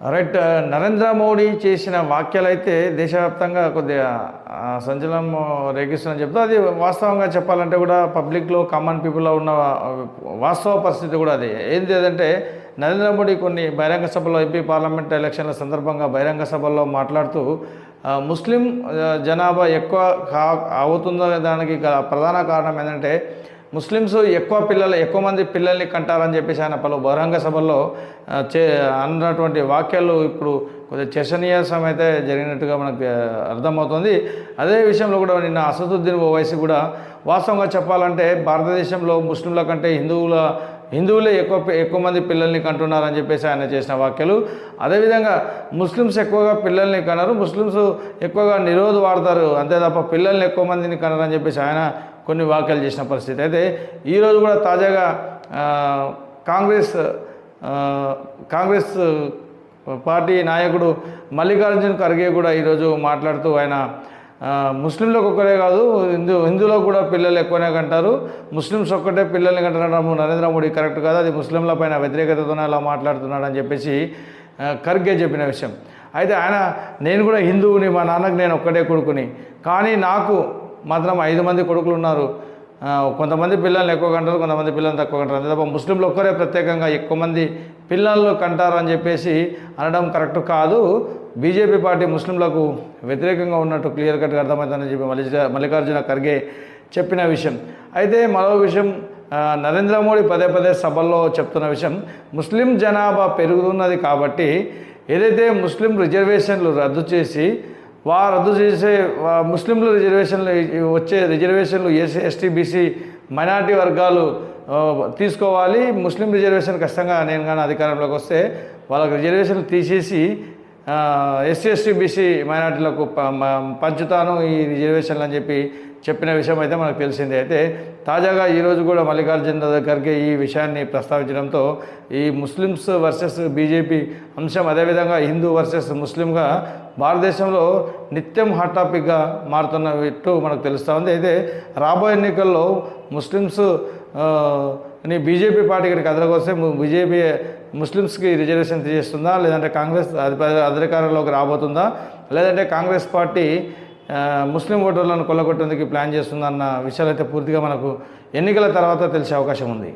Right Narendra Modi చేసిన వ్యాఖ్యలు అయితే దేశవ్యాప్తంగా కొద్దిగా సంచలనం రేగిస్తుందని చెప్తా. అది వాస్తవంగా చెప్పాలంటే కూడా పబ్లిక్లో కామన్ పీపుల్లో ఉన్న వాస్తవ పరిస్థితి కూడా అది. ఏంది అదంటే నరేంద్ర మోడీ కొన్ని బహిరంగ సభలో ఎంపీ పార్లమెంట్ ఎలక్షన్ల సందర్భంగా బహిరంగ సభల్లో మాట్లాడుతూ ముస్లిం జనాభా ఎక్కువ కా అవుతుందో దానికి ప్రధాన కారణం ఏంటంటే ముస్లిమ్స్ ఎక్కువ పిల్లలు ఎక్కువ మంది పిల్లల్ని కంటారని చెప్పేసి ఆయన పలు బహిరంగ సభల్లో చే అన్నటువంటి వాక్యాలు ఇప్పుడు కొద్దిగా చర్చనీయాసం అయితే జరిగినట్టుగా మనకు అర్థమవుతుంది. అదే విషయంలో కూడా నిన్న అసదుద్దీన్ ఓవైసీ కూడా వాస్తవంగా చెప్పాలంటే భారతదేశంలో ముస్లింల కంటే హిందువుల హిందువులే ఎక్కువ ఎక్కువ మంది పిల్లల్ని కంటున్నారని చెప్పేసి ఆయన చేసిన వ్యాఖ్యలు అదేవిధంగా ముస్లిమ్స్ ఎక్కువగా పిల్లల్ని కనరు ముస్లిమ్స్ ఎక్కువగా నిరోధ వాడతారు అంతే తప్ప పిల్లల్ని ఎక్కువ మందిని కనరని చెప్పేసి ఆయన కొన్ని వ్యాఖ్యలు చేసిన పరిస్థితి. అయితే ఈరోజు కూడా తాజాగా కాంగ్రెస్ కాంగ్రెస్ పార్టీ నాయకుడు మల్లికార్జున్ ఖర్గే కూడా ఈరోజు మాట్లాడుతూ ఆయన ముస్లింలకు ఒక్కరే కాదు హిందూ హిందువులో కూడా పిల్లలు ఎక్కువనే కంటారు. ముస్లిమ్స్ ఒక్కటే పిల్లల్ని కంటారు నరేంద్ర మోడీ కరెక్ట్ కాదు అది ముస్లింల పైన వ్యతిరేకతతోనే అలా మాట్లాడుతున్నాడు అని చెప్పేసి ఖర్గే చెప్పిన విషయం. అయితే ఆయన నేను కూడా హిందువుని మా నాన్నకు నేను ఒక్కటే కొడుకుని. కానీ నాకు మాత్రం ఐదు మంది కొడుకులు ఉన్నారు కొంతమంది పిల్లల్ని ఎక్కువ కంటారు కొంతమంది పిల్లల్ని తక్కువ కంటారు. అంతే తప్ప ముస్లింలు ఒక్కరే ప్రత్యేకంగా ఎక్కువ మంది పిల్లలు కంటారు అని చెప్పేసి అనడం కరెక్ట్ కాదు. బీజేపీ పార్టీ ముస్లింలకు వ్యతిరేకంగా ఉన్నట్టు క్లియర్ కట్గా అర్థమవుతుందని చెప్పి మల్లి మల్లికార్జున ఖర్గే చెప్పిన విషయం. అయితే మరో విషయం నరేంద్ర మోడీ పదే పదే సభల్లో చెప్తున్న విషయం ముస్లిం జనాభా పెరుగుతున్నది కాబట్టి ఏదైతే ముస్లిం రిజర్వేషన్లు రద్దు చేసి వారు రద్దు చేసే ముస్లింలు ముస్లింల రిజర్వేషన్లు వచ్చే రిజర్వేషన్లు ఎస్సీ ఎస్టీ బీసీ మైనార్టీ వర్గాలు తీసుకోవాలి. ముస్లిం రిజర్వేషన్ ఖచ్చితంగా నేను కానీ అధికారంలోకి వస్తే వాళ్ళకి రిజర్వేషన్లు తీసేసి ఎస్సీ ఎస్టీ బీసీ మైనార్టీలకు పంచుతాను ఈ రిజర్వేషన్లు అని చెప్పి చెప్పిన విషయం అయితే మనకు తెలిసిందే. అయితే తాజాగా ఈరోజు కూడా మల్లికార్జున ఖర్గే ఈ విషయాన్ని ప్రస్తావించడంతో ఈ ముస్లిమ్స్ వర్సెస్ బీజేపీ అంశం అదేవిధంగా హిందూ వర్సెస్ ముస్లింగా భారతదేశంలో నిత్యం హాట్ టాపిక్గా మారుతున్నట్టు మనకు తెలుస్తూ ఉంది. అయితే రాబోయే ఎన్నికల్లో ముస్లిమ్స్ని బీజేపీ పార్టీ ఇక్కడికి అదరగొస్తే బీజేపీ ముస్లిమ్స్కి రిజర్వేషన్ చేస్తుందా లేదంటే కాంగ్రెస్ అధికారంలోకి రాబోతుందా? లేదంటే కాంగ్రెస్ పార్టీ ముస్లిం ఓటర్లను కొల్లగొట్టేందుకు ప్లాన్ చేస్తుందన్న విషయాలు అయితే పూర్తిగా మనకు ఎన్నికల తర్వాత తెలిసే అవకాశం ఉంది.